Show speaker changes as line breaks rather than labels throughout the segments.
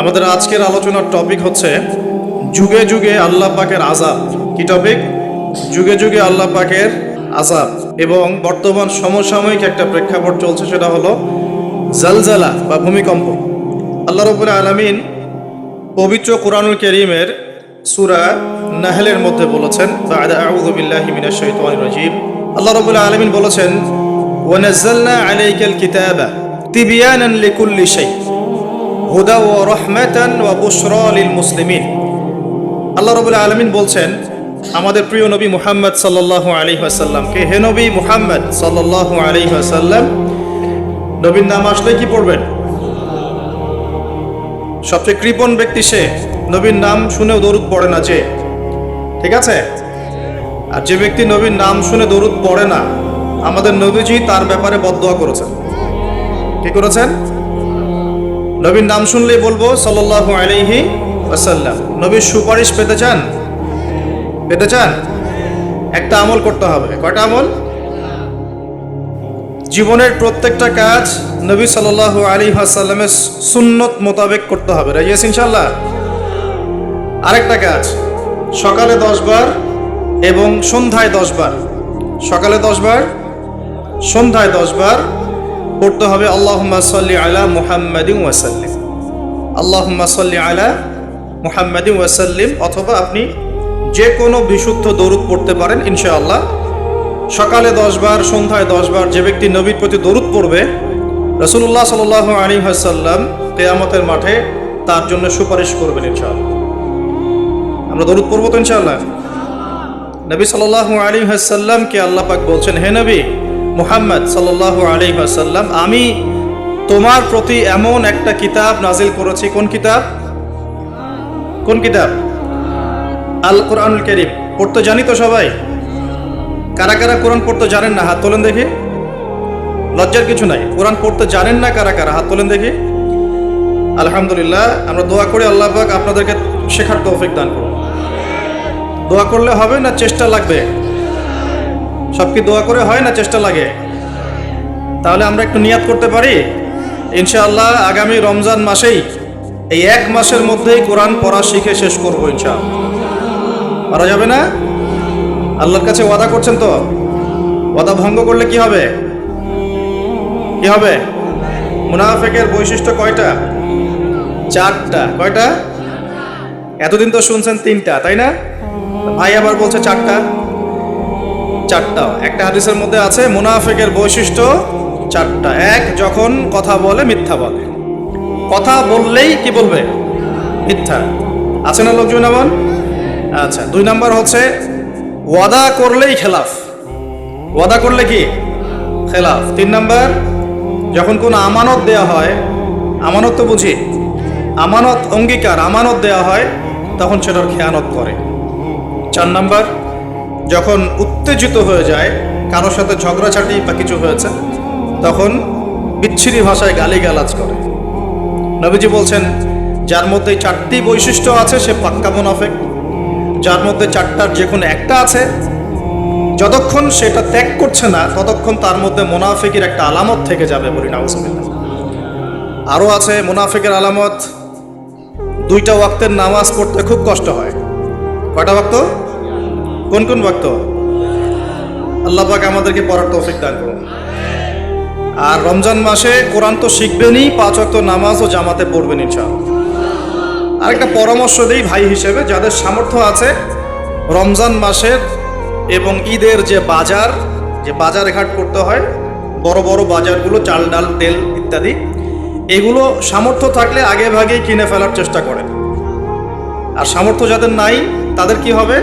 আমাদের আজকের আলোচনার টপিক হচ্ছে যুগে যুগে আল্লাহ পাকের আজাব কি টপিক যুগে যুগে আল্লাহ পাকের আজাব এবং বর্তমান সমসাময়িক একটা প্রেক্ষাপট চলছে, সেটা হলো জালজালা বা ভূমিকম্প। আল্লাহ রবুল আলমিন পবিত্র কোরআনুল করিমের সুরা নাহলের মধ্যে বলেছেন আল্লাহ রাব্বুল আলামিন বলেছেন, ওয়া নাযালনা আলাইকাল কিতাবা তিবয়ানান লিকুল্লি শাই। হুদা ওয়া রাহমাতান ওয়া বুশরা লিল মুসলিমিন। আল্লাহ রাব্বুল আলামিন বলছেন, আমাদের প্রিয় নবী মুহাম্মদ সাল্লাল্লাহু আলাইহি ওয়াসাল্লামকে হে নবী মুহাম্মদ সাল্লাল্লাহু আলাইহি ওয়াসাল্লাম, নবীর নাম আসলে কি পড়বেন? সবচেয়ে কৃপণ ব্যক্তি সে, নবীর নাম শুনেও দরুদ পড়ে না যে। ঠিক আছে? আর যে ব্যক্তি নবীর নাম শুনে দরুদ পড়ে না, আমাদের নবীজি তার ব্যাপারে বদদোয়া করেছেন। কি করেছেন? নবীর নাম শুনলেই বলব, সাল্লাল্লাহু আলাইহি ওয়াসাল্লাম। নবীর সুপারিশ পেতে চান? পেতে চান? একটা আমল করতে হবে। কয়টা আমল? জীবনের প্রত্যেকটা কাজ নবী সাল্লাল্লাহু আলী আসাল্লামের সুন্নত মোতাবেক করতে হবে। রাজিয়াস ইনশাল্লাহ আরেকটা কাজ, সকালে দশ বার এবং সন্ধ্যায় দশ বার। সকালে দশ বার, সন্ধ্যায় দশ বার পড়তে হবে আল্লাহ সাল্লি আলা মুহাম্মাদিন ওয়াসাল্লিম আল্লাহ সাল্লি আলা মুহাম্মাদিন ওয়াসাল্লিম অথবা আপনি যে কোনো বিশুদ্ধ দরুদ পড়তে পারেন, ইনশাআল্লাহ। সকালে দশ বার, সন্ধ্যায় দশ বার যে ব্যক্তি নবীর প্রতি দরুদ পড়বে রসুল্লাহ সাল আলী হাসাল্লাম কেয়ামতের মাঠে তার জন্য সুপারিশ করবেন, ইনশাআল্লাহ। আমরা দরুদ পড়ব তো, ইনশাআল্লাহ? নবী সাল আলী হাসাল্লামকে আল্লাহ পাক বলছেন, হে নবী মুহাম্মদ সাল আলী হাসাল্লাম আমি তোমার প্রতি এমন একটা কিতাব নাজিল করেছি। কোন কিতাব? কোন কিতাব? আল কোরআনুল করিম। পড়তে জানি তো সবাই? কারা কারা কোরআন পড়তে জানেন না? হাত তোলেন দেখি। লজ্জার কিছু নাই। কোরআন পড়তে জানেন না কারা কারা? হাত তোলেন দেখি। আলহামদুলিল্লাহ, আমরা দোয়া করি আল্লাহ আপনাদেরকে শেখার তৌফিক দান করুন। দোয়া করলে হবে না চেষ্টা লাগবে? সব কি দোয়া করে হয় না চেষ্টা লাগে? তাহলে আমরা একটু নিয়াত করতে পারি? ইনশাআল্লাহ আগামী রমজান মাসেই এই এক মাসের মধ্যেই কোরআন পড়া শিখে শেষ করব ইনশাআল্লাহ। পারা যাবে না? আল্লাহর কাছে ওয়াদা করছেন তো? ওয়াদা ভঙ্গ করলে কি হবে? কি হবে? মুনাফেকের বৈশিষ্ট্য কয়টা? চারটা। কয়টা? এতদিন তো শুনছেন তিনটা, তাই না? ভাই আবার বলছে চারটা। চারটা। একটা হাদিসের মধ্যে আছে, মুনাফেকের বৈশিষ্ট্য চারটা। এক, যখন কথা বলে, মিথ্যা বলে। কথা বললেই কি বলবে? মিথ্যা। আছে না লোকজন এমন? আচ্ছা দুই নাম্বার হচ্ছে, ওয়াদা করলেই খেলাফ। ওয়াদা করলে কি? খেলাফ। তিন নাম্বার, যখন কোনো আমানত দেয়া হয়, আমানত তো বুঝি, আমানত অঙ্গীকার, আমানত দেয়া হয়, তখন সেটার খেয়ানত করে। চার নাম্বার যখন উত্তেজিত হয়ে যায়, কারোর সাথে ঝগড়াঝাটি বা কিছু হয়েছে, তখন বিচ্ছিরি ভাষায় গালিগালাজ করে। নবীজি বলছেন, যার মধ্যে চারটি বৈশিষ্ট্য আছে, সে পাক্কা মুনাফেক। যার মধ্যে চারটার যে কোনো একটা আছে, যতক্ষণ সেটা ত্যাগ করছে না, ততক্ষণ তার মধ্যে মোনাফিকের একটা আলামত থেকে যাবে বলি নাউজুবিল্লাহ। আরও আছে, মোনাফিকের আলামত, দুইটা ওয়াক্তের নামাজ পড়তে খুব কষ্ট হয়। কয়টা ওয়াক্ত? কোন কোন ওয়াক্ত আল্লাহ আমাদেরকে পড়ার তৌফিক দান করুন। আর রমজান মাসে কোরআন তো শিখবেনই, পাঁচ ওয়াক্ত নামাজ ও জামাতে পড়বেন ইনশাআল্লাহ। আরেকটা পরামর্শ দেই ভাই হিসেবে, যাদের সামর্থ্য আছে, রমজান মাসের এবং ঈদের যে বাজার যে বাজার ঘাট করতে হয়, বড় বড় বাজারগুলো, চাল ডাল, তেল ইত্যাদি, এগুলো সামর্থ্য থাকলে আগে ভাগেই কিনে ফেলার চেষ্টা করেন। আর সামর্থ্য যাদের নাই, তাদের কি হবে?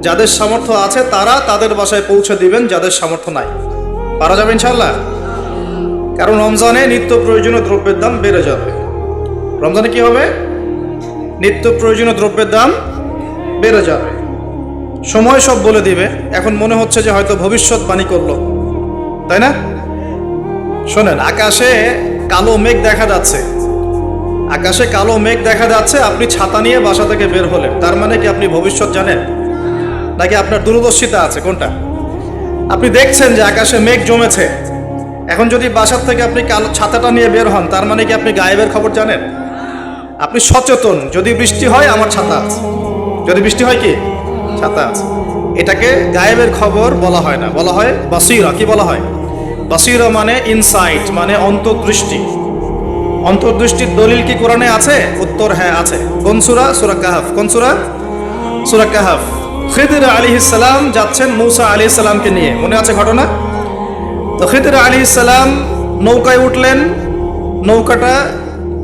যাদের সামর্থ্য আছে তারা তাদের বাসায় পৌঁছে দিবেন, যাদের সামর্থ্য নাই। পারা যাবে ইনশাল্লাহ কারণ রমজানে নিত্য প্রয়োজনীয় দ্রব্যের দাম বেড়ে যাবে। রমজানে কি হবে? নিত্য প্রয়োজনীয় দ্রব্যের দাম বেড়ে যাবে। সময় সব বলে দিবে। এখন মনে হচ্ছে যে হয়তো ভবিষ্যৎবাণী করল। তাই না? শোনেন, আকাশে কালো মেঘ দেখা যাচ্ছে। আকাশে কালো মেঘ দেখা যাচ্ছে, আপনি ছাতা নিয়ে বাসা থেকে বের হলেন। তার মানে কি আপনি ভবিষ্যৎ জানেন? নাকি আপনার দূরদর্শিতা আছে? কোনটা? আপনি দেখছেন যে আকাশে মেঘ জমেছে। এখন যদি বাসার থেকে আপনি কালো ছাতাটা নিয়ে বের হন, তার মানে কি আপনি গায়েবের খবর জানেন? আপনি সচেতন। যদি বৃষ্টি হয়, আমার ছাতা আছে। যদি বৃষ্টি হয় কি? ছাতা আছে। এটাকে গায়েবের খবর বলা হয় না। বলা হয় বাসিরা। কি বলা হয়? বাসিরা মানে ইনসাইট মানে অন্তর্দৃষ্টি। অন্তর্দৃষ্টির দলিল কি কোরআনে আছে? উত্তর হ্যাঁ আছে। কোন সুরা? সুরা কাহাফ। কোন সুরা? সুরা কাহাফ। খিদির আলী ইসালাম যাচ্ছেন মৌসা আলী ইসালামকে নিয়ে। মনে আছে ঘটনা? তো খিদির আলী ইসালাম নৌকায় উঠলেন। নৌকাটা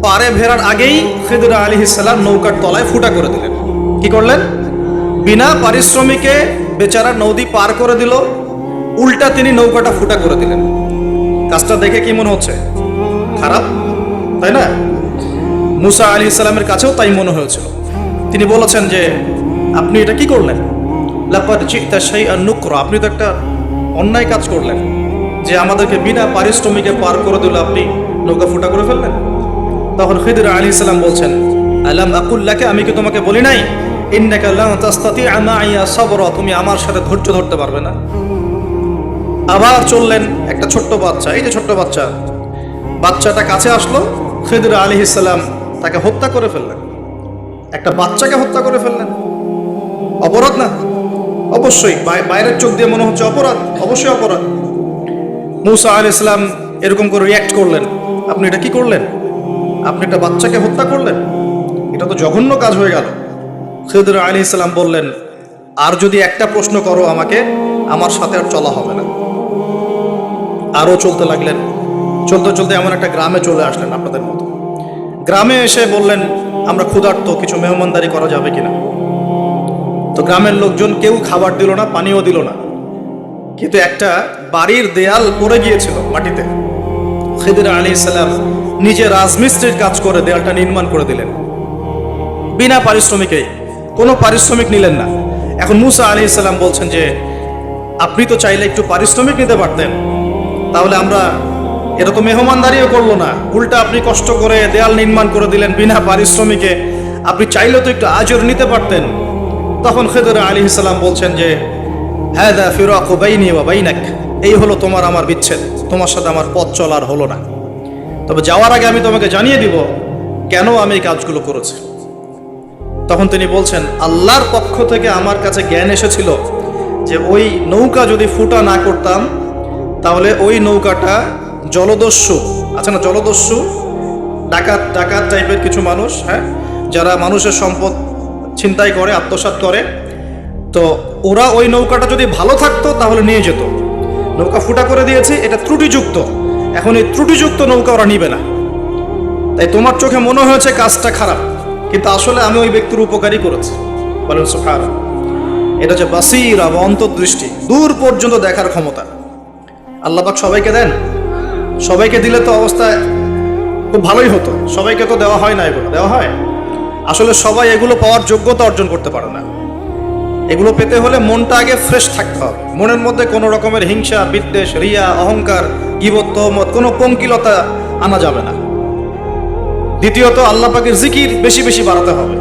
পারে ভেড়ার আগেই খিদির আলী ইসালাম নৌকার তলায় ফুটা করে দিলেন। কি করলেন? বিনা পারিশ্রমিকে বেচারা নদী পার করে দিল। উল্টা তিনি নৌকাটা ফুটা করে দিলেন। কাজটা দেখে কি মনে হচ্ছে? খারাপ, তাই না? মুসা আলী ইসলামের কাছেও তাই মনে হয়েছিল। তিনি বলেছেন যে, আপনি এটা কি করলেন? লাপার চিত্তা সেই আর নুক্র। আপনি তো একটা অন্যায় কাজ করলেন, যে আমাদেরকে বিনা পারিশ্রমিকে পার করে দিল, আপনি নৌকা ফুটা করে ফেললেন। তখন খিদির আলী ইসলাম বলছেন, আলাম আকুল্লাকে আমি কি তোমাকে বলি নাই? তুমি আমার সাথে ধৈর্য ধরতে পারবে না। আবার চললেন একটা ছোট্ট বাচ্চা, এই যে ছোট্ট বাচ্চা, বাচ্চাটা কাছে আসলো, খিদির আলী ইসলাম তাকে হত্যা করে ফেললেন। একটা বাচ্চাকে হত্যা করে ফেললেন। অপরাধ না? অবশ্যই বাইরের চোখ দিয়ে মনে হচ্ছে অপরাধ, অবশ্যই অপরাধ। মুসা আল ইসলাম এরকম করে রিয়াক্ট করলেন। আপনি এটা কি করলেন? আপনি একটা বাচ্চাকে হত্যা করলেন? এটা তো জঘন্য কাজ হয়ে গেল। খিদর আলী ইসলাম বললেন, আর যদি একটা প্রশ্ন করো আমাকে, আমার সাথে আর চলা হবে না। আরও চলতে লাগলেন। চলতে চলতে এমন একটা গ্রামে চলে আসলেন আপনাদের মতো। গ্রামে এসে বললেন, আমরা ক্ষুধার্ত, কিছু মেহমানদারি করা যাবে কিনা? তো গ্রামের লোকজন কেউ খাবার দিল না, পানিও দিল না। কিন্তু একটা বাড়ির দেয়াল পড়ে গিয়েছিল মাটিতে। খিদির আলী ইসলাম নিজে রাজমিস্ত্রির কাজ করে দেয়ালটা নির্মাণ করে দিলেন। বিনা পারিশ্রমিকে কোনো পারিশ্রমিক নিলেন না। এখন মুসা আলী ইসলাম বলছেন যে, আপনি তো চাইলে একটু পারিশ্রমিক নিতে পারতেন। তাহলে আমরা তো মেহমানদারিও করল না। উল্টা আপনি কষ্ট করে দেয়াল নির্মাণ করে দিলেন বিনা পারিশ্রমিকে। আপনি চাইলে তো একটু আজর নিতে পারতেন। তখন খেদর আলী ইসলাম বলছেন যে হ্যাঁ ফিরাক বাইনি বা বাইনাক, এই হলো তোমার আমার বিচ্ছেদ। তোমার সাথে আমার পথ চলার হলো না। তবে যাওয়ার আগে আমি তোমাকে জানিয়ে দিব কেন আমি এই কাজগুলো করেছি। তখন তিনি বলছেন, আল্লাহর পক্ষ থেকে আমার কাছে জ্ঞান এসেছিল যে ওই নৌকা যদি ফুটা না করতাম, তাহলে ওই নৌকাটা জলদস্যু, আছে না, জলদস্যু, ডাকাত ডাকাত টাইপের কিছু মানুষ হ্যাঁ যারা মানুষের সম্পদ ছিনতাই করে, আত্মসাৎ করে। তো ওরা ওই নৌকাটা যদি ভালো থাকতো, তাহলে নিয়ে যেত। নৌকা ফুটা করে দিয়েছে, এটা ত্রুটিযুক্ত। এখন এই ত্রুটিযুক্ত নৌকা ওরা নিবে না। তাই তোমার চোখে মনে হয়েছে কাজটা খারাপ, কিন্তু আসলে আমি ওই ব্যক্তির উপকারী করেছি। বলেন সুফার এটা হচ্ছে বাসিরা বা অন্তর্দৃষ্টি, দূর পর্যন্ত দেখার ক্ষমতা। আল্লাপাক সবাইকে দেন। সবাইকে দিলে তো অবস্থা খুব ভালোই হতো। সবাইকে তো দেওয়া হয় না এগুলো। দেওয়া হয়? আসলে সবাই এগুলো পাওয়ার যোগ্যতা অর্জন করতে পারে না। এগুলো পেতে হলে মনটা আগে ফ্রেশ থাকতে হবে। মনের মধ্যে কোনো রকমের হিংসা, বিদ্বেষ, রিয়া, অহংকার, গিবত, তহমত, কোনো পঙ্কিলতা আনা যাবে না। দ্বিতীয়ত, আল্লাহ পাকের জিকির বেশি বেশি বাড়াতে হবে।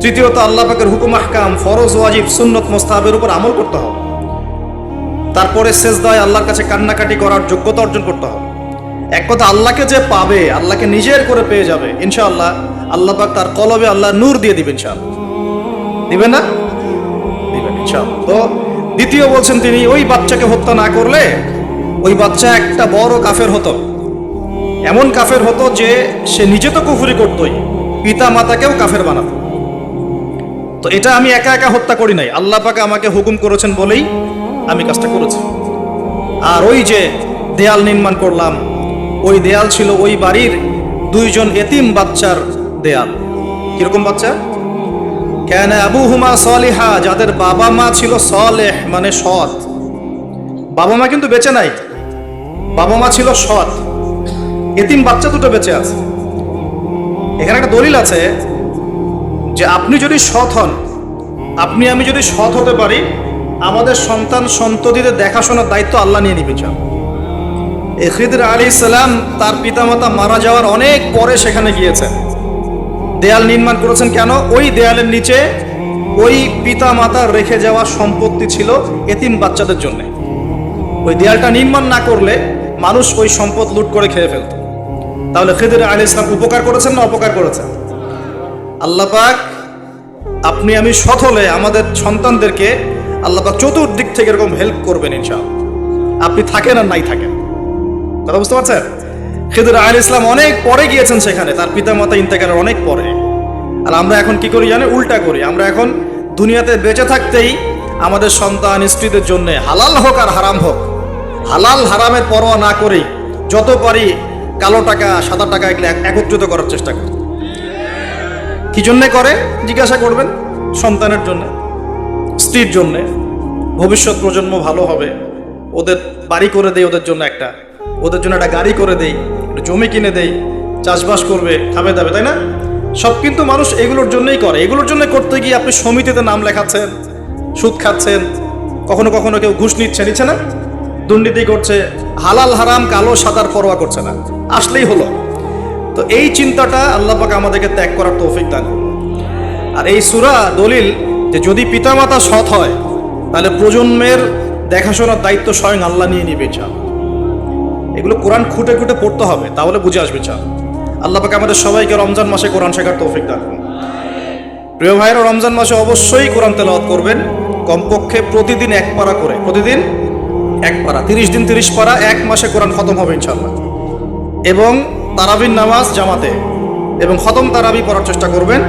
তৃতীয়ত, আল্লাহ পাকের হুকুম, আহকাম, ফরজ, ওয়াজিব, সুন্নত, মোস্তাহাবের উপর আমল করতে হবে। তারপরে শেষদায় আল্লাহর কাছে কান্নাকাটি করার যোগ্যতা অর্জন করতে হবে। এক কথা, আল্লাহকে যে পাবে, আল্লাহকে নিজের করে পেয়ে যাবে, ইনশাআল্লাহ আল্লাহ পাক তার কলবে আল্লাহ নূর দিয়ে দিবেন ইনশাআল্লাহ। দিবেন না? দিবেন ইনশাআল্লাহ। তো দ্বিতীয় বলছেন তিনি, ওই বাচ্চাকে হত্যা না করলে ওই বাচ্চা একটা বড় কাফের হতো। এমন কাফের হতো যে সে নিজে তো কুফুরি করতোই পিতা মাতাকেও কাফের বানাতো। তো এটা আমি একা একা হত্যা করি নাই। আল্লাহ পাকে আমাকে হুকুম করেছেন বলেই আমি কাজটা করেছি। আর ওই যে দেয়াল নির্মাণ করলাম, ওই দেয়াল ছিল ওই বাড়ির দুইজন এতিম বাচ্চার দেয়াল। কীরকম বাচ্চা? কেন আবু হুমা সলিহা, যাদের বাবা মা ছিল সলেহ মানে সৎ। বাবা মা কিন্তু বেঁচে নাই। বাবা মা ছিল সৎ। এতিম বাচ্চা দুটো বেঁচে আছে। এখানে একটা দলিল আছে যে, আপনি যদি সৎ হন, আপনি আমি যদি সৎ হতে পারি, আমাদের সন্তান সন্ততিদের দেখাশোনার দায়িত্ব আল্লাহ নিয়ে নিবে চান এই খিদর আলী ইসলাম তার পিতামাতা মারা যাওয়ার অনেক পরে সেখানে গিয়েছেন। দেয়াল নির্মাণ করেছেন কেন? ওই দেয়ালের নিচে ওই পিতা মাতার রেখে যাওয়া সম্পত্তি ছিল এতিম বাচ্চাদের জন্য। ওই দেয়ালটা নির্মাণ না করলে মানুষ ওই সম্পদ লুট করে খেয়ে ফেলত। তাহলে খিদির আলী ইসলাম উপকার করেছেন না অপকার করেছেন? আল্লাহ পাক, আপনি আমি সৎ হলে আমাদের সন্তানদেরকে আল্লাহ পাক চতুর্দিক থেকে এরকম হেল্প করবেন ইনশাআল্লাহ। আপনি থাকেন আর নাই থাকেন। কথা বুঝতে পারছেন? খেদুর আল ইসলাম অনেক পরে গিয়েছেন সেখানে, তার পিতা মাতা ইন্তেকালের অনেক পরে। আর আমরা এখন কি করি জানে উল্টা করি। আমরা এখন দুনিয়াতে বেঁচে থাকতেই আমাদের সন্তান স্ত্রীদের জন্য হালাল হোক আর হারাম হোক, হালাল হারামের পরোয়া না করেই যত পারি কালো টাকা, সাদা টাকা এগুলো একত্রিত করার চেষ্টা করি। কি জন্যে করে? জিজ্ঞাসা করবেন সন্তানের জন্য, স্ত্রীর জন্যে। ভবিষ্যৎ প্রজন্ম ভালো হবে, ওদের বাড়ি করে দেয় ওদের জন্য একটা ওদের জন্য একটা গাড়ি করে দেই, একটা জমি কিনে দেই, চাষবাস করবে, খাবে দাবে, তাই না? সব কিন্তু মানুষ এগুলোর জন্যই করে। এগুলোর জন্য করতে গিয়ে আপনি সমিতিতে নাম লেখাচ্ছেন, সুদ খাচ্ছেন, কখনো কখনো কেউ ঘুষ নিচ্ছে নিচ্ছে না? দুর্নীতি করছে, হালাল হারাম কালো সাদার পরোয়া করছে না। আসলেই হলো। তো এই চিন্তাটা আল্লাহ পাক আমাদেরকে ত্যাগ করার তৌফিক দান আর এই সুরা দলিল যে যদি পিতামাতা সৎ হয়, তাহলে প্রজন্মের দেখাশোনার দায়িত্ব স্বয়ং আল্লাহ নিয়ে নিবে চা এগুলো কোরআন খুঁটে খুঁটে পড়তে হবে, তাহলে বুঝে আসবে চা আল্লাহ পাক আমাদের সবাইকে রমজান মাসে কোরআন শেখার তৌফিক দান করুন। প্রিয় ভাইয়েরা, রমজান মাসে অবশ্যই কোরআন তেলাওয়াত করবেন, কমপক্ষে প্রতিদিন এক পারা করে, প্রতিদিন এক পারা, তিরিশ দিন তিরিশ পারা, এক মাসে কোরআন খতম হবে ইনশাল্লাহ এবং তারাবির নামাজ জামাতে, এবং খতম তারাবি পড়ার চেষ্টা করবেন,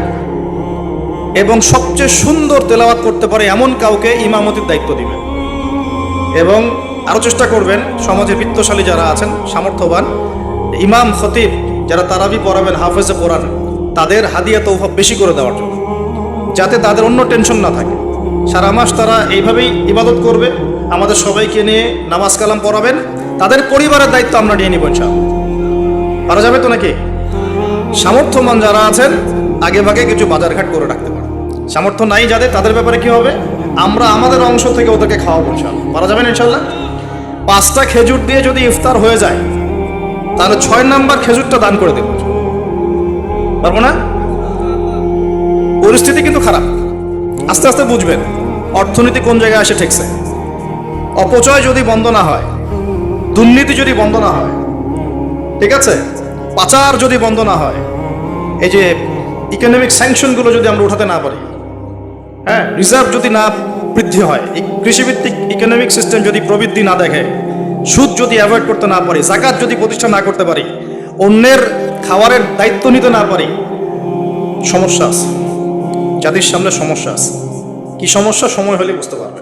এবং সবচেয়ে সুন্দর তেলাওয়াত করতে পারে এমন কাউকে ইমামতির দায়িত্ব দিবেন। এবং আরও চেষ্টা করবেন, সমাজে বিত্তশালী যারা আছেন, সামর্থ্যবান, ইমাম, খতিব, যারা তারাবি পড়াবেন, হাফেজে পড়ান, তাদের হাদিয়া তৌফা বেশি করে দেওয়ার জন্য, যাতে তাদের অন্য টেনশন না থাকে। সারা মাস তারা এইভাবেই ইবাদত করবে, আমাদের সবাইকে নিয়ে নামাজ কালাম পড়াবেন, তাদের পরিবারের দায়িত্ব আমরা নিয়ে নিব ইনশাআল্লাহ। পারা যাবে তো নাকি? সামর্থ্যমান যারা আছেন আগে ভাগে কিছু বাজারঘাট করে রাখতে পারেন। সামর্থ্য নাই যাদের, তাদের ব্যাপারে কি হবে? আমরা আমাদের অংশ থেকে ওদেরকে খাওয়াবো ইনশাল্লাহ পারা যাবেন ইনশাল্লাহ পাঁচটা খেজুর দিয়ে যদি ইফতার হয়ে যায়, তাহলে ছয় নাম্বার খেজুরটা দান করে দেবো। পারব না? পরিস্থিতি কিন্তু খারাপ। আস্তে আস্তে বুঝবেন, অর্থনীতি কোন জায়গায় আসে ঠেকছে। অপচয় যদি বন্ধ না হয়, দুর্নীতি যদি বন্ধ না হয়, ঠিক আছে? পাচার যদি বন্ধ না হয়, এই যে ইকোনমিক স্যাংশনগুলো যদি আমরা উঠাতে না পারি হ্যাঁ রিজার্ভ যদি না বৃদ্ধি হয়। এই কৃষিভিত্তিক ইকোনমিক সিস্টেম যদি প্রবৃদ্ধি না দেখে, সুদ যদি অ্যাভয়েড করতে না পারি, জাকাত যদি প্রতিষ্ঠা না করতে পারি, অন্যের খাবারের দায়িত্ব নিতে না পারি, সমস্যা আছে। জাতির সামনে সমস্যা আছে। কি সমস্যা? সময় হলে বুঝতে পারবে।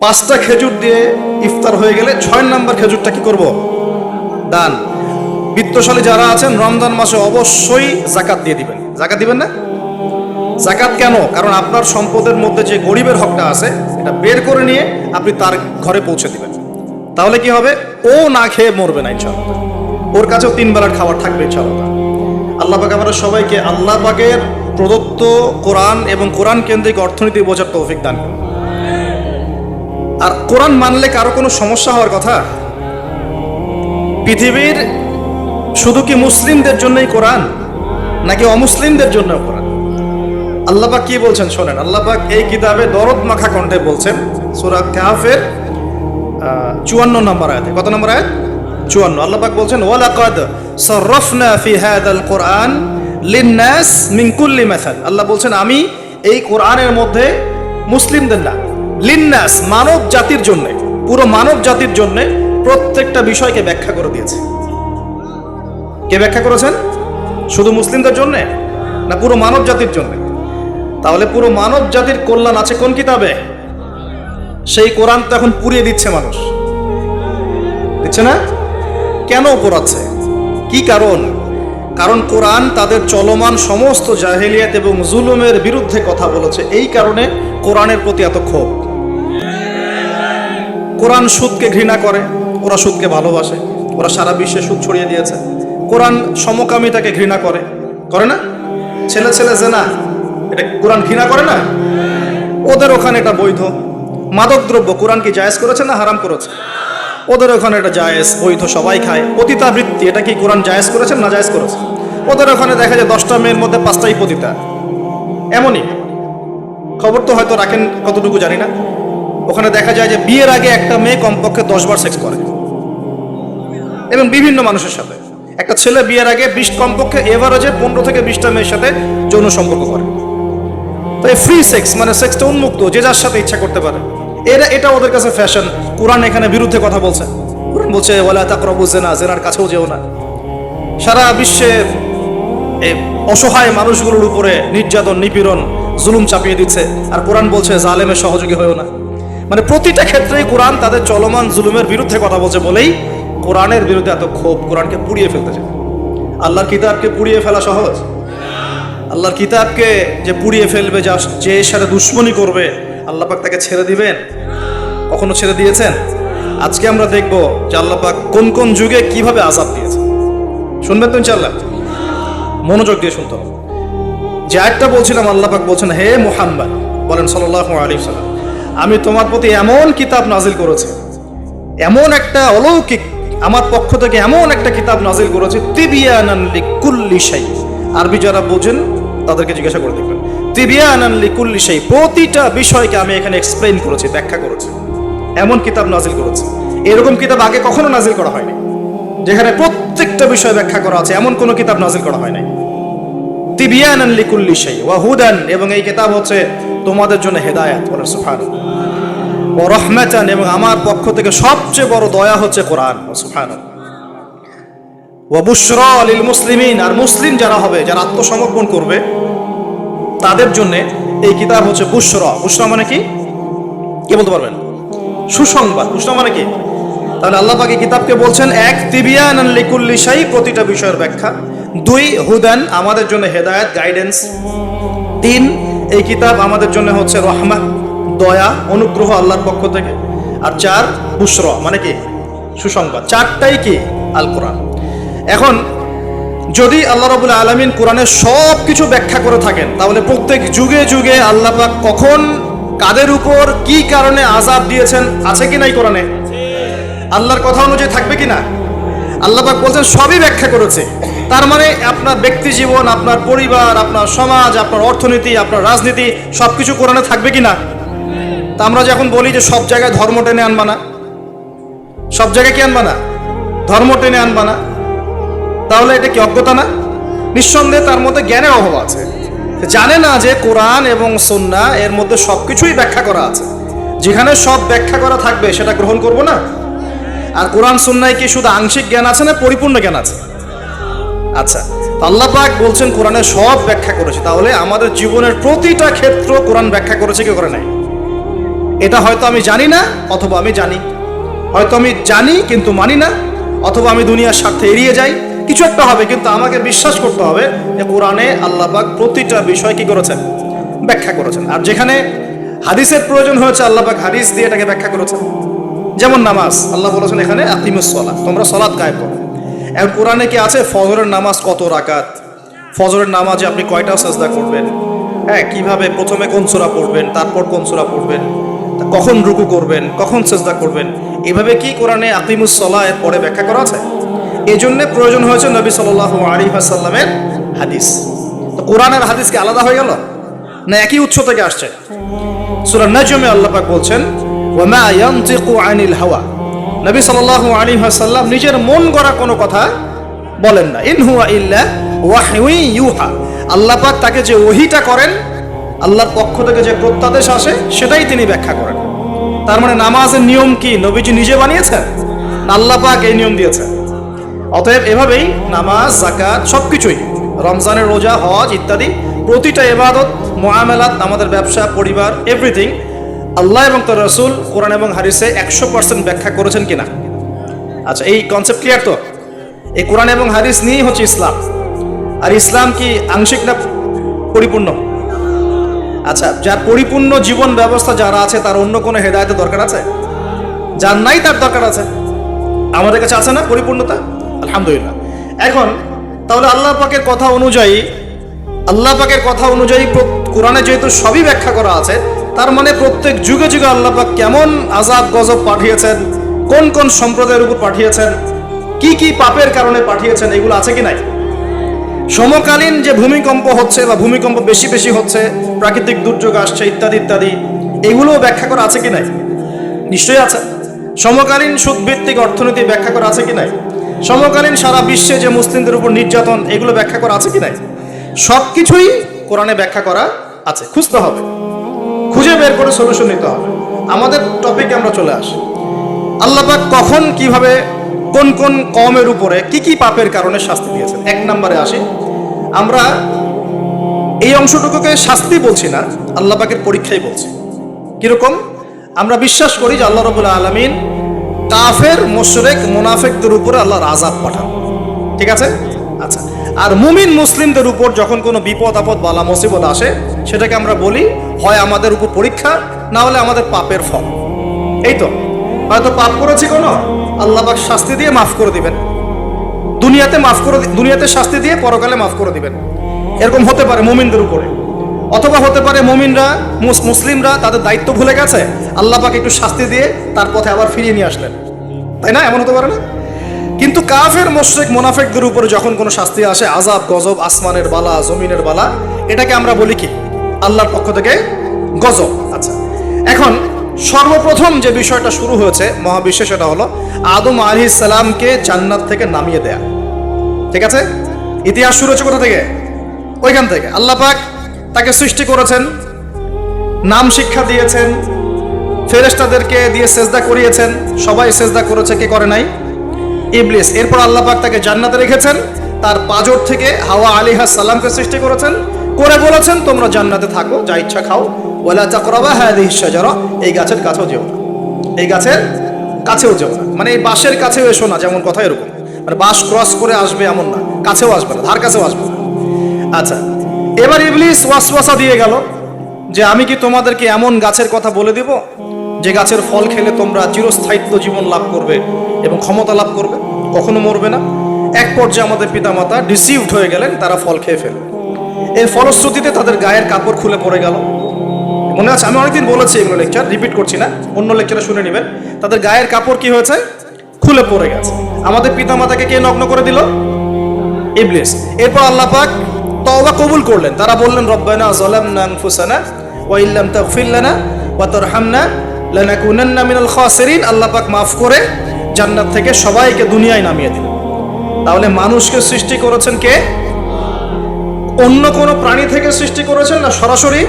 পাঁচটা খেজুর দিয়ে ইফতার হয়ে গেলে ছয় নাম্বার খেজুরটা কি করব? দান। বিত্তশালী যারা আছেন, রমজান মাসে অবশ্যই জাকাত দিয়ে দিবেন। জাকাত দিবেন না? জাকাত কেন? কারণ আপনার সম্পদের মধ্যে যে গরিবের হকটা আছে এটা বের করে নিয়ে আপনি তার ঘরে পৌঁছে দিবেন। তাহলে কি হবে? ও না খেয়ে মরবে না ইনশাআল্লাহ। ওর কাছেও তিন বেলার খাবার থাকবে ইনশাআল্লাহ। আল্লাহ পাক আমাদের সবাইকে আল্লাহ পাকের প্রদত্ত কোরআন এবং কোরআন কেন্দ্রিক অর্থনীতি বোঝার তৌফিক দান আর কোরআন মানলে কারও কোনো সমস্যা হওয়ার কথা? পৃথিবীর শুধু কি মুসলিমদের জন্যই কোরআন, নাকি অমুসলিমদের জন্য কোরআন? আল্লাপাক কি বলছেন শোনেন, আল্লাপাক এই কিতাবে দরদ মাখা কণ্ঠে বলছেন, সুরা কাহাফের চুয়ান্ন নম্বর আয়াতে। কত নম্বর আয়াত? চুয়ান্ন। আল্লাপাক বলছেন, ওয়ালাকাদ সরফনা ফি হাদাল কোরআন লিন্নাস মিন কুল্লি আল্লাহ বলছেন, আমি এই কোরআনের মধ্যে মুসলিমদের না, লিন্নাস, মানব জাতির জন্য, পুরো মানব জাতির জন্য প্রত্যেকটা বিষয়কে ব্যাখ্যা করে দিয়েছে। কে ব্যাখ্যা করেছেন? শুধু মুসলিমদের জন্য না, পুরো মানব জাতির জন্য? তাহলে পুরো মানব জাতির কল্যাণ আছে কোন কিতাবে? সেই কোরআন তো এখন পুড়িয়ে দিচ্ছে মানুষ। দিচ্ছে না? কেন পোড়াচ্ছে? কি কারণ? কারণ কোরআন তাদের চলমান সমস্ত জাহেলিয়াত এবং জুলুমের বিরুদ্ধে কথা বলেছে। এই কারণে কোরআনের প্রতি এত ক্ষোভ। কোরআন সুদকে ঘৃণা করে, ওরা সুদকে ভালোবাসে, ওরা সারা বিশ্বে সুদ ছড়িয়ে দিয়েছে। কোরআন সমকামিতাকে ঘৃণা করে। করে না? ছেলে ছেলে জেনা। এটা কোরআন ঘৃণা করে না? ওদের ওখানে এটা বৈধ। মাদক দ্রব্য কোরআন কি জায়েজ করেছে না হারাম করেছে? ওদের ওখানে এটা জায়েজ, বৈধ, সবাই খায়। পতিতাবৃত্তি এটা কি কোরআন জায়েজ করেছেন না জায়েজ করেছে? ওদের ওখানে দেখা যায় দশটা মেয়ের মধ্যে পাঁচটাই পতিতা। এমনই। খবর তো হয়তো রাখেন কতটুকু জানি না। ওখানে দেখা যায় যে বিয়ের আগে একটা মেয়ে কমপক্ষে দশ বার সেক্স করে। এবং বিভিন্ন মানুষের সাথে। একটা ছেলে বিয়ের আগে বিশ কমপক্ষে এভারেজে পনেরো থেকে বিশটা মেয়ের সাথে যৌন সম্পর্ক করে। তো ফ্রি সেক্স মানে সেক্সটা উন্মুক্ত, যে যার সাথে ইচ্ছা করতে পারে। এরা, এটা ওদের কাছে ফ্যাশন কোরআন এখানে বিরুদ্ধে কথা বলছে। কোরআন বলছে ওলা তাকরবু জেনা জেনার কাছেও যেও না। সারা বিশ্বে এই অসহায় মানুষগুলোর উপরে নির্যাতন, নিপীড়ন, জুলুম চাপিয়ে দিচ্ছে। আর কোরআন বলছে, জালেমের সহযোগী হয়েও না। মানে প্রতিটা ক্ষেত্রেই কোরআন তাদের চলমান জুলুমের বিরুদ্ধে কথা বলছে বলেই কোরআনের বিরুদ্ধে এত ক্ষোভ কোরআনকে পুড়িয়ে ফেলতে চায়। আল্লাহর কিতাবকে পুড়িয়ে ফেলা সহজ? আল্লাহর কিতাবকে যে পুড়িয়ে ফেলবে, যা যে সাথে দুশ্মনী করবে, আল্লাহ পাক তাকে ছেড়ে দিবেন? কখনো ছেড়ে দিয়েছেন? আজকে আমরা দেখব যে আল্লাহ পাক কোন কোন যুগে কীভাবে আজাদ দিয়েছে শুনবেন তো ইনশাল্লাহ মনোযোগ দিয়ে শুনতে হবে। যে একটা বলছিলাম, আল্লাহ পাক বলছেন, হে মুহাম্মদ, বলেন সাল্লাল্লাহু আলাইহি সাল্লাম আমি তোমার প্রতি এমন কিতাব নাজিল করেছি, এমন একটা অলৌকিক, আমার পক্ষ থেকে এমন একটা কিতাব নাজিল করেছি, তিবিয়ানান লিকুল্লি শাই আরবি যারা বোঝেন তাদেরকে জিজ্ঞাসা করে দেখবেন। শাই, প্রতিটা বিষয়কে আমি এখানে এক্সপ্লেইন করেছি, ব্যাখ্যা করেছি। এমন কিতাব নাজিল এরকম কিতাব আগে কখনো নাজিল করা হয়নি। যেখানে প্রত্যেকটা বিষয় ব্যাখ্যা করা আছে, এমন কোনো কিতাব নাজিল করা হয় নাই হুদান, এবং এই কিতাব হচ্ছে তোমাদের জন্য হেদায়েত বলে সুবহানাল্লাহ। ও এবং আমার পক্ষ থেকে সবচেয়ে বড় দয়া হচ্ছে কোরআন সুবহানাল্লাহ। ওয়া বুশরা লিল মুসলিমিন, আর মুসলিম যারা হবে, যারা আত্মসমর্পণ করবে তাদের জন্য এই কিতাব হচ্ছে বুশরা। বুশরা মানে কি? কি বলতে পারবেন? সুসংবাদ। বুশরা মানে কি? তাহলে আল্লাহ পাক কিতাবকে বলছেন, এক তিবিয়ান লিকুল্লি শাই, প্রতিটা বিষয়ের ব্যাখ্যা। দুই, হুদান, আমাদের জন্য হেদায়েত গাইডেন্স তিন, এই কিতাব আমাদের জন্য হচ্ছে রহমা দয়া, অনুগ্রহ আল্লাহর পক্ষ থেকে। আর চার বুসর মানে কি? সুসংবাদ। চারটাই কি? আল কোরআন এখন যদি আল্লাহ রবুল আলমিন কোরআনের সব কিছু ব্যাখ্যা করে থাকেন, তাহলে প্রত্যেক যুগে যুগে আল্লাহ পাক কখন কাদের উপর কি কারণে আজাব দিয়েছেন, আছে কি নাই কোরআনে? আল্লাহর কথা অনুযায়ী থাকবে কি না? আল্লাহ পাক বলছেন, সবই ব্যাখ্যা করেছে। তার মানে আপনার ব্যক্তি জীবন, আপনার পরিবার, আপনার সমাজ, আপনার অর্থনীতি, আপনার রাজনীতি সব কিছু কোরআনে থাকবে কি না? তা আমরা যখন বলি যে সব জায়গায় ধর্ম টেনে আনবা না। সব জায়গায় কি আনবা না? ধর্ম টেনে আনবা না। তাহলে এটা কি অজ্ঞতা না? নিঃসন্দেহে তার মধ্যে জ্ঞানের অভাব আছে। জানে না যে কোরআন এবং সন্না এর মধ্যে সব কিছুই ব্যাখ্যা করা আছে। যেখানে সব ব্যাখ্যা করা থাকবে, সেটা গ্রহণ করব না? আর কোরআন সন্ন্যায় কি শুধু আংশিক জ্ঞান আছে না পরিপূর্ণ জ্ঞান আছে? আচ্ছা আল্লাহ পাক বলছেন কোরআনে সব ব্যাখ্যা করেছে। তাহলে আমাদের জীবনের প্রতিটা ক্ষেত্র কোরআন ব্যাখ্যা করেছে কি করে নাই। এটা হয়তো আমি জানি না, অথবা আমি জানি। হয়তো আমি জানি, কিন্তু মানি না। অথবা আমি দুনিয়ার স্বার্থে এড়িয়ে যাই। কিছু একটা হবে, কিন্তু আমাকে বিশ্বাস করতে হবে যে কোরআনে আল্লাহ পাক প্রতিটা বিষয় কি করেছেন? ব্যাখ্যা করেছেন। আর যেখানে হাদিসের প্রয়োজন হয়েছে, আল্লাহ পাক হাদিস দিয়ে এটাকে ব্যাখ্যা করেছেন। যেমন নামাজ, আল্লাহ বলেছেন এখানে আতিমুস সলাত তোমরা সলাৎ গায়ে করো। এখন কোরআনে কি আছে? ফজরের নামাজ কত রাকাত? ফজরের নামাজে আপনি কয়টা সাজদা করবেন? হ্যাঁ কীভাবে? প্রথমে কোন সূরা পড়বেন? তারপর কোন সূরা পড়বেন? কখন রুকু করবেন? কখন সেজদা করবেন? এভাবে কি কোরআনে আকিমুস সলা এর পরে ব্যাখ্যা করা আছে? এই জন্যে প্রয়োজন হয়েছে নবী সাল্লাহ আলী সাল্লামের হাদিস। তো কোরআনের হাদিস কি আলাদা হয়ে গেল? না একই উৎস থেকে আসছে? সূরা নাজমে আল্লাহ পাক বলছেন, ওয়ামা ইয়ানতিকু আনিল হাওয়া। নবী সাল্লাল্লাহু আলাইহি ওয়াসাল্লাম নিজের মন গড়া কোনো কথা বলেন না। ইন হুয়া ইল্লা ওয়াহয়ু ইউহা। আল্লাহ পাক তাকে যে ওহিটা করেন, আল্লাহর পক্ষ থেকে যে প্রত্যাদেশ আসে, সেটাই তিনি ব্যাখ্যা করেন। তার মানে নামাজের নিয়ম কি নবীজি নিজে বানিয়েছেন? আল্লাহ পাক এই নিয়ম দিয়েছেন? অতএব এভাবেই নামাজ জাকাত সব কিছুই রমজানের রোজা, হজ ইত্যাদি, প্রতিটা এবাদত মোয়ামেলাত আমাদের ব্যবসা, পরিবার এভরিথিং আল্লাহ এবং তার রসুল কোরআন এবং হারিসে একশো পার্সেন্ট ব্যাখ্যা করেছেন কিনা? আচ্ছা এই কনসেপ্ট ক্লিয়ার তো? এই কোরআন এবং হারিস নিয়েই হচ্ছে ইসলাম। আর ইসলাম কি আংশিক না পরিপূর্ণ? আচ্ছা যার পরিপূর্ণ জীবন ব্যবস্থা যারা আছে, তার অন্য কোনো হেদায়তের দরকার আছে? যার নাই, তার দরকার আছে। আমাদের কাছে আছে না পরিপূর্ণতা? আলহামদুলিল্লাহ। এখন, তাহলে আল্লাহ পাকের কথা অনুযায়ী, আল্লাহ পাকের কথা অনুযায়ী কোরআনে যেহেতু সবই ব্যাখ্যা করা আছে, তার মানে প্রত্যেক যুগে যুগে আল্লাহ পাক কেমন আজাব গজব পাঠিয়েছেন, কোন কোন সম্প্রদায়ের উপর পাঠিয়েছেন, কি কি পাপের কারণে পাঠিয়েছেন, এগুলো আছে কি নাই? সমকালীন যে ভূমিকম্প হচ্ছে বা ভূমিকম্প বেশি বেশি হচ্ছে, প্রাকৃতিক দুর্যোগ আসছে, ইত্যাদি ইত্যাদি, এগুলোও ব্যাখ্যা করা আছে কি নাই? নিশ্চয়ই আছে। সমকালীন সুদভিত্তিক অর্থনীতি ব্যাখ্যা করা আছে কি নাই? সমকালীন সারা বিশ্বে যে মুসলিমদের উপর নির্যাতন, এগুলো ব্যাখ্যা করা আছে কি নাই? সব কিছুই কোরআনে ব্যাখ্যা করা আছে। খুঁজতে হবে। খুঁজে বের করে সলিউশন নিতে হবে। আমাদের টপিকে আমরা চলে আসি। আল্লাপাক কখন কীভাবে কোন কোন কমের উপরে কি কি পাপের কারণে শাস্তি দিয়েছেন? এক নম্বরে আসি। আমরা এই অংশটুকুকে শাস্তি বলছি না, আল্লাহ পাকের পরীক্ষাই বলছি। কীরকম? আমরা বিশ্বাস করি যে আল্লাহ রবুল্লা আলমিন কাফের, মোশরেক, মোনাফেকদের উপরে আল্লাহর আজাব পাঠান ঠিক আছে? আচ্ছা। আর মুমিন মুসলিমদের উপর যখন কোনো বিপদ আপদ বালা মুসিবত আসে, সেটাকে আমরা বলি, হয় আমাদের উপর পরীক্ষা, না হলে আমাদের পাপের ফল। এই তো। হয়তো পাপ করেছি কোনো আল্লাহবাক শাস্তি দিয়ে মাফ করে দিবেন। দুনিয়াতে মাফ করে দুনিয়াতে শাস্তি দিয়ে পরকালে মাফ করে দিবেন। এরকম হতে পারে মুমিনদের উপরে। অথবা হতে পারে মুমিনরা, মুস- মুসলিমরা, তাদের দায়িত্ব ভুলে গেছে। আল্লাহ পাক একটু শাস্তি দিয়ে তার পথে আবার ফিরিয়ে নিয়ে আসলেন। তাই না? এমন হতে পারে না? কিন্তু কাফের, মোশরেক, মোনাফেকদের উপরে যখন কোনো শাস্তি আসে আজাব গজব, আসমানের বালা, জমিনের বালা, এটাকে আমরা বলি কি? আল্লাহর পক্ষ থেকে গজব। আচ্ছা এখন সর্বপ্রথম যে বিষয়টা শুরু হয়েছে মহাবিশ্বে, সেটা হলো আদম আলী সালামকে জান্নাত থেকে নামিয়ে দেয়া। ঠিক আছে? ইতিহাস শুরু হচ্ছে কোথা থেকে? ওইখান থেকে। আল্লাহ পাক তাকে সৃষ্টি করেছেন, নাম শিক্ষা দিয়েছেন, ফেরেশতাদেরকে দিয়ে সেজদা করিয়েছেন, সবাই সেজদা করেছে, কে করে নাই? ইবলিস। এরপর আল্লাহ পাক তাকে জান্নাতে রেখেছেন, তার পাজর থেকে হাওয়া আলী সালামকে সৃষ্টি করেছেন, করে বলেছেন, তোমরা জান্নাতে থাকো, যা ইচ্ছা খাও। ওয়ালা তাকরাবা হাদিহিস শাজারা। এই গাছের কাছেও যেও না। এই গাছের কাছেও যেও না। মানে এই বাঁশের কাছেও এসো না, যেমন কথা এরকম। মানে বাঁশ ক্রস করে আসবে এমন না। কাছেও আসবে না, ধার কাছেও আসবে না। আচ্ছা এবার ইবলিস ওয়াসওয়াসা দিয়ে গেল যে আমি কি তোমাদেরকে এমন গাছের কথা বলে দিব? যে গাছের ফল খেলে তোমরা চিরস্থায়িত্ব জীবন লাভ করবে এবং ক্ষমতা লাভ করবে? কখনো মরবে না। এক পর্যায়ে আমাদের পিতামাতা ডিসিভড হয়ে গেলেন, তারা ফল খেয়ে ফেলবে এর ফলশ্রুতিতে তাদের গায়ের কাপড় খুলে পড়ে গেল। মনে আছে, আমি অনেকদিন বলেছি এগুলো লেকচার রিপিট করছি না, অন্য লেকচারে শুনে নেবেন। তাদের গায়ের কাপড় কি হয়েছে? খুলে পড়ে গেছে। আমাদের পিতামাতাকে কে নগ্ন করে দিল? ইবলিস। এরপর আল্লাহ পাক তওবা কবুল করলেন। তারা বললেন, রব্বানা যালামনা আনফুসানা ওয়া ইল্লাম তাগফির লানা ওয়া তারহামনা লানাকুনান্না মিনাল খাসিরিন। আল্লাহ পাক মাফ করে জান্নাত থেকে সবাইকে দুনিয়ায় নামিয়ে দিলেন। তাহলে মানুষকে সৃষ্টি করেছেন কে? অন্য কোনো প্রাণী থেকে সৃষ্টি করেছেন না সরাসরি?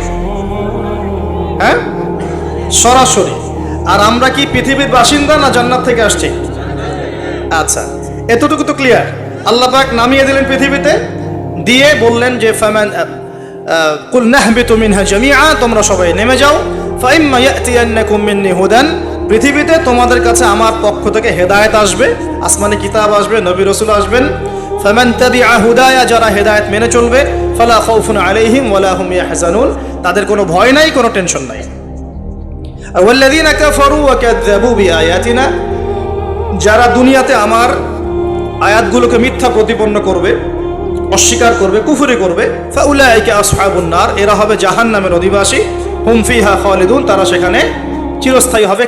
হ্যাঁ? সরাসরি। আর আমরা কি পৃথিবীর বাসিন্দা না জান্নাত থেকে আসছি? আচ্ছা এতটুকু তো ক্লিয়ার আল্লাহ পাক নামিয়ে দিলেন পৃথিবীতে। দিয়ে বললেন যে, ফামান কুল নাহবিতু মিনহা জামিআ তোমরা সবাই নেমে যাও। হুদান পৃথিবীতে তোমাদের কাছে আমার পক্ষ থেকে হেদায়েত আসবে, আসমানে কিতাব আসবে, নবী রাসূল আসবেন। যারা হেদায়েত মেনে চলবে, ফালা আলাইহিম ওয়ালা তাদের কোনো ভয় নাই, কোনো টেনশন নাই। যারা দুনিয়াতে আমার আয়াতগুলোকে মিথ্যা প্রতিপন্ন করবে অস্বীকার করবে, কুফুরি করবে। এরা হবে জাহান নামের অধিবাসী হুমফিহা খালিদুন, তারা সেখানে চিরস্থায়ী হবে।